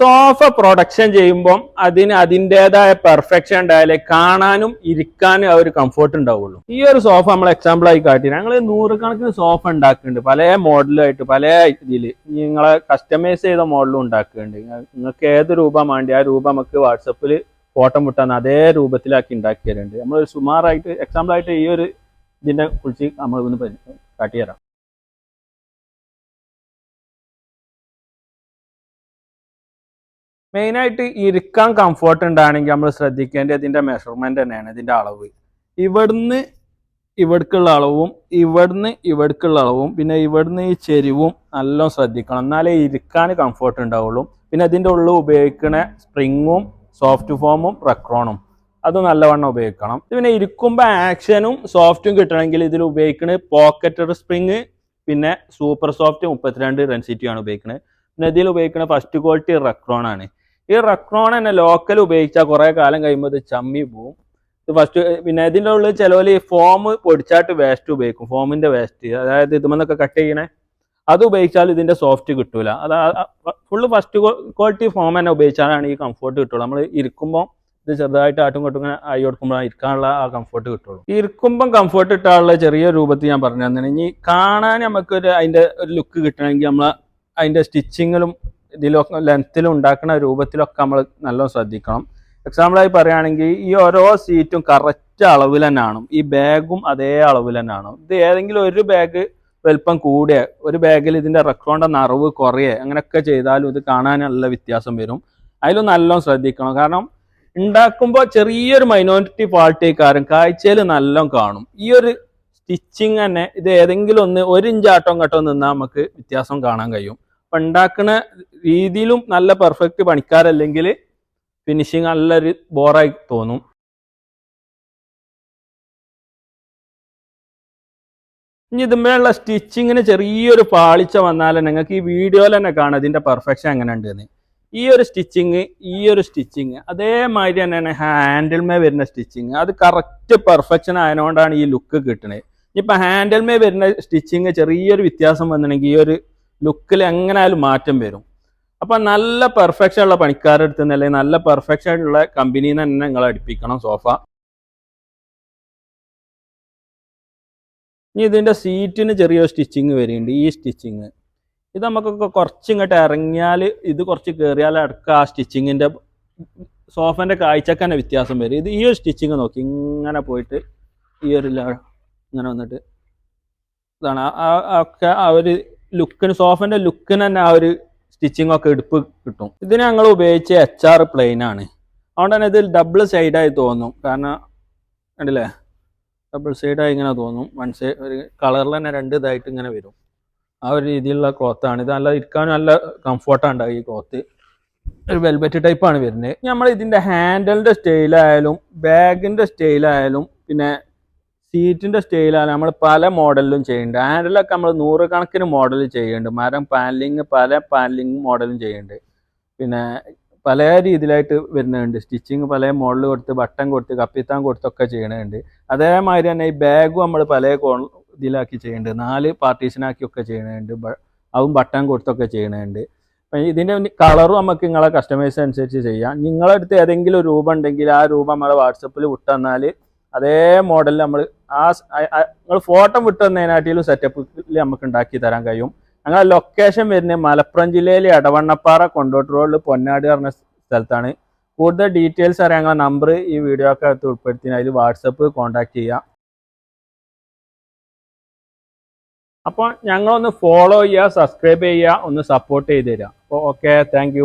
Sofa production ചെയ്യുമ്പം അതിന് അതിന്റെതായ പെർഫെക്ഷൻ ഉണ്ടായാലേ കാണാനും ഇരിക്കാനും ആ ഒരു കംഫർട്ട് ഉണ്ടാവുള്ളൂ. ഈ ഒരു സോഫ നമ്മൾ എക്സാമ്പിൾ ആയി കാട്ടി ഞങ്ങൾ നൂറുകണക്കിന് സോഫ ഉണ്ടാക്കുന്നുണ്ട്. പല മോഡലായിട്ട് പല ഇതിൽ നിങ്ങളെ കസ്റ്റമൈസ് ചെയ്ത മോഡലും ഉണ്ടാക്കുന്നുണ്ട്. നിങ്ങൾക്ക് ഏത് രൂപം വേണ്ടി ആ രൂപം നമുക്ക് വാട്സപ്പിൽ ഫോട്ടോ മുട്ടാന്ന് അതേ രൂപത്തിലാക്കി ഉണ്ടാക്കി തരുന്നുണ്ട് നമ്മൾ സുമാറായിട്ട് എക്സാമ്പിൾ ആയിട്ട് ഈ ഒരു ഇതിനെ കുറിച്ച് നമ്മൾ ഒന്ന് പരി- മെയിനായിട്ട് ഇരിക്കാൻ കംഫോർട്ട് ഉണ്ടാണെങ്കിൽ നമ്മൾ ശ്രദ്ധിക്കേണ്ടത് ഇതിന്റെ മെഷർമെന്റ് തന്നെയാണ് ഇതിന്റെ അളവ്. ഇവിടുന്ന് ഇവിടേക്കുള്ള അളവും ഇവിടുന്ന് ഇവിടേക്കുള്ള അളവും പിന്നെ ഇവിടുന്ന് ഈ ചെരിവും നല്ലോണം ശ്രദ്ധിക്കണം. എന്നാലേ ഇരിക്കാൻ കംഫോർട്ട് ഉണ്ടാവുള്ളൂ. പിന്നെ അതിന്റെ ഉള്ളിൽ ഉപയോഗിക്കുന്ന സ്പ്രിങ്ങും സോഫ്റ്റ് ഫോമും റെക്രോണും അത് നല്ലവണ്ണം ഉപയോഗിക്കണം. പിന്നെ ഇരിക്കുമ്പോൾ ആക്ഷനും സോഫ്റ്റും കിട്ടണമെങ്കിൽ ഇതിൽ ഉപയോഗിക്കുന്നത് പോക്കറ്റ് സ്പ്രിങ് പിന്നെ സൂപ്പർ സോഫ്റ്റ് മുപ്പത്തിരണ്ട് ഡെൻസിറ്റി ആണ് ഉപയോഗിക്കുന്നത് പിന്നെ ഇതിൽ ഉപയോഗിക്കുന്ന ഫസ്റ്റ് ക്വാളിറ്റി റെക്രോൺ ആണ്. ഈ റെക്രോൺ തന്നെ ലോക്കൽ ഉപയോഗിച്ചാൽ കുറേ കാലം കഴിയുമ്പോൾ ഇത് ചമ്മി പോവും. ഇത് ഫസ്റ്റ് പിന്നെ ഇതിന്റെ ഉള്ളിൽ ചിലവർ ഈ ഫോം പൊടിച്ചാട്ട് വേസ്റ്റ് ഉപയോഗിക്കും ഫോമിന്റെ വേസ്റ്റ് അതായത് ഇതുമെന്നൊക്കെ കട്ട് ചെയ്യണേ. അത് ഉപയോഗിച്ചാൽ ഇതിന്റെ സോഫ്റ്റ് കിട്ടൂല. അത് ഫുള്ള് ഫസ്റ്റ് ക്വാളിറ്റി ഫോം തന്നെ ഉപയോഗിച്ചാലാണ് ഈ കംഫോർട്ട് കിട്ടുള്ളൂ. നമ്മൾ ഇരിക്കുമ്പോൾ ഇത് ചെറുതായിട്ട് ആട്ടും കൊട്ടും ഇങ്ങനെ ആയി കൊടുക്കുമ്പോൾ ഇരിക്കാനുള്ള ആ കംഫോർട്ട് കിട്ടുള്ളൂ. ഇരിക്കുമ്പം കംഫോർട്ട് കിട്ടാനുള്ള ചെറിയ രൂപത്തിൽ ഞാൻ പറഞ്ഞു തന്നെ ഇനി കാണാൻ നമുക്കൊരു അതിന്റെ ഒരു ലുക്ക് കിട്ടണമെങ്കിൽ നമ്മൾ അതിന്റെ സ്റ്റിച്ചിങ്ങിലും ഇതിലൊക്കെ ലെങ്ത്തിലും ഉണ്ടാക്കുന്ന രൂപത്തിലൊക്കെ നമ്മൾ നല്ലോണം ശ്രദ്ധിക്കണം. എക്സാമ്പിളായി പറയുകയാണെങ്കിൽ ഈ ഓരോ സീറ്റും കറക്റ്റ് അളവിൽ തന്നെയാണ് ഈ ബാഗും അതേ അളവിൽ തന്നെയാണ് ഇത് ഏതെങ്കിലും ഒരു ബാഗ് വലിപ്പം കൂടിയ ഒരു ബാഗിൽ ഇതിന്റെ റെക്കോണ്ട നിറവ് കുറയേ അങ്ങനെയൊക്കെ ചെയ്താലും ഇത് കാണാൻ നല്ല വ്യത്യാസം വരും. അതിലും നല്ലോണം ശ്രദ്ധിക്കണം. കാരണം ഉണ്ടാക്കുമ്പോൾ ചെറിയൊരു മൈനോറിറ്റി ഫാൾട്ട് കാരണം കാഴ്ചയിൽ നല്ലോണം കാണും. ഈ ഒരു സ്റ്റിച്ചിങ് തന്നെ ഇത് ഏതെങ്കിലും ഒന്ന് ഒരു ഇഞ്ച് ആട്ടം കട്ടോ നിന്നാൽ നമുക്ക് വ്യത്യാസം കാണാൻ കഴിയും. ഉണ്ടാക്കുന്ന രീതിയിലും നല്ല പെർഫെക്റ്റ് പണിക്കാരല്ലെങ്കിൽ ഫിനിഷിങ് നല്ലൊരു ബോറായി തോന്നും. ഇനി ഇതുമ്പോഴുള്ള സ്റ്റിച്ചിങ്ങിന് ചെറിയൊരു പാളിച്ച വന്നാൽ നിങ്ങൾക്ക് ഈ വീഡിയോയിൽ തന്നെ കാണാം ഇതിന്റെ പെർഫെക്ഷൻ എങ്ങനെ ഉണ്ടെന്ന് ഈ ഒരു സ്റ്റിച്ചിങ് ഈ ഒരു സ്റ്റിച്ചിങ് അതേമാതിരി തന്നെയാണ് ഹാൻഡിൽമേ വരുന്ന സ്റ്റിച്ചിങ് അത് കറക്റ്റ് പെർഫെക്ഷൻ ആയതുകൊണ്ടാണ് ഈ ലുക്ക് കിട്ടുന്നത് ഇനിയിപ്പോൾ ഹാൻഡിൽമേ വരുന്ന സ്റ്റിച്ചിങ് ചെറിയൊരു വ്യത്യാസം വന്നിട്ടുണ്ടെങ്കിൽ ഈ ഒരു ലുക്കിൽ എങ്ങനെയായാലും മാറ്റം വരും. അപ്പം നല്ല പെർഫെക്ഷൻ ഉള്ള പണിക്കാരുടെ അടുത്ത് നിന്ന് അല്ലെങ്കിൽ നല്ല പെർഫെക്ഷൻ ഉള്ള കമ്പനിയിൽ നിന്ന് തന്നെ നിങ്ങൾ അടുപ്പിക്കണം സോഫ ഇനി ഇതിന്റെ സീറ്റിന് ചെറിയൊരു സ്റ്റിച്ചിങ് വരുന്നുണ്ട് ഈ സ്റ്റിച്ചിങ് ഇത് നമുക്കൊക്കെ കുറച്ച് ഇങ്ങോട്ട് ഇറങ്ങിയാൽ ഇത് കുറച്ച് കയറിയാൽ അടക്കം ആ സ്റ്റിച്ചിങ്ങിന്റെ സോഫന്റെ കാഴ്ചക്ക് തന്നെ വ്യത്യാസം വരും. ഇത് ഈ ഒരു സ്റ്റിച്ചിങ് നോക്കി ഇങ്ങനെ പോയിട്ട് ഈ ഒരു ഇങ്ങനെ വന്നിട്ട് ഇതാണ് ആ ഒക്കെ ആ ഒരു ലുക്കിന് സോഫന്റെ ലുക്കിന് തന്നെ ആ ഒരു സ്റ്റിച്ചിങ് ഒക്കെ എടുപ്പ് കിട്ടും. ഇതിന് ഞങ്ങൾ ഉപയോഗിച്ച എച്ച് ആർ പ്ലെയിൻ ആണ്. അതുകൊണ്ട് തന്നെ ഇതിൽ ഡബിൾ സൈഡായി തോന്നും. കാരണം കണ്ടില്ലേ? ഡബിൾ സൈഡായി ഇങ്ങനെ തോന്നും. വൺ സൈഡ് ഒരു കളറിൽ തന്നെ രണ്ട് ഇതായിട്ട് ഇങ്ങനെ വരും. ആ ഒരു രീതിയിലുള്ള ക്ലോത്താണ് ഇത് നല്ല ഇരിക്കാൻ നല്ല കംഫർട്ടാണ് ഈ ക്ലോത്ത് ഒരു വെൽവെറ്റ് ടൈപ്പാണ് വരുന്നത്. നമ്മൾ ഇതിന്റെ ഹാൻഡലിന്റെ സ്റ്റൈലായാലും ബാഗിന്റെ സ്റ്റൈലായാലും പിന്നെ സീറ്റിന്റെ സ്റ്റൈലാണ് നമ്മൾ പല മോഡലിലും ചെയ്യുന്നുണ്ട്. ഹാൻഡിലൊക്കെ നമ്മൾ നൂറുകണക്കിന് മോഡൽ ചെയ്യുന്നുണ്ട്. മരം പാനലിങ് പല പാനലിങ് മോഡലും ചെയ്യുന്നുണ്ട്. പിന്നെ പല രീതിയിലായിട്ട് വരുന്നുണ്ട്. സ്റ്റിച്ചിങ് പല മോഡൽ കൊടുത്ത് ബട്ടൺ കൊടുത്ത് കപ്പിത്താൻ കൊടുത്തൊക്കെ ചെയ്യണുണ്ട് അതേമാതിരി തന്നെ ഈ ബാഗും നമ്മൾ പല ഇതിലാക്കി ചെയ്യുന്നുണ്ട്. നാല് പാർട്ടീഷനാക്കിയൊക്കെ ചെയ്യണുണ്ട് അതും ബട്ടൺ കൊടുത്തൊക്കെ ചെയ്യണുണ്ട് ഇതിന്റെ കളറും നമുക്ക് നിങ്ങളെ കസ്റ്റമൈസ് അനുസരിച്ച് ചെയ്യാം. നിങ്ങളുടെ അടുത്ത് ഏതെങ്കിലും രൂപം ഉണ്ടെങ്കിൽ ആ രൂപം നമ്മളെ വാട്സപ്പിൽ വിട്ടുതന്നാൽ അതേ മോഡലിൽ നമ്മൾ ആ നിങ്ങൾ ഫോട്ടോ വിട്ടു തന്നതിനാട്ടിലും സെറ്റപ്പിൽ നമുക്ക് ഉണ്ടാക്കി തരാൻ കഴിയും. ഞങ്ങളെ ലൊക്കേഷൻ വരുന്നത് മലപ്പുറം ജില്ലയിലെ എടവണ്ണപ്പാറ കൊണ്ടോട്ട് റോഡിൽ പൊന്നാട് പറഞ്ഞ സ്ഥലത്താണ്. കൂടുതൽ ഡീറ്റെയിൽസ് അറിയാൻ ഞങ്ങളെ നമ്പർ ഈ വീഡിയോ ഒക്കെ അകത്ത് ഉൾപ്പെടുത്തി അതിൽ വാട്സപ്പ് കോൺടാക്ട് ചെയ്യാം. അപ്പോൾ ഞങ്ങളൊന്ന് ഫോളോ ചെയ്യുക സബ്സ്ക്രൈബ് ചെയ്യുക ഒന്ന് സപ്പോർട്ട് ചെയ്ത് തരിക. Okay thank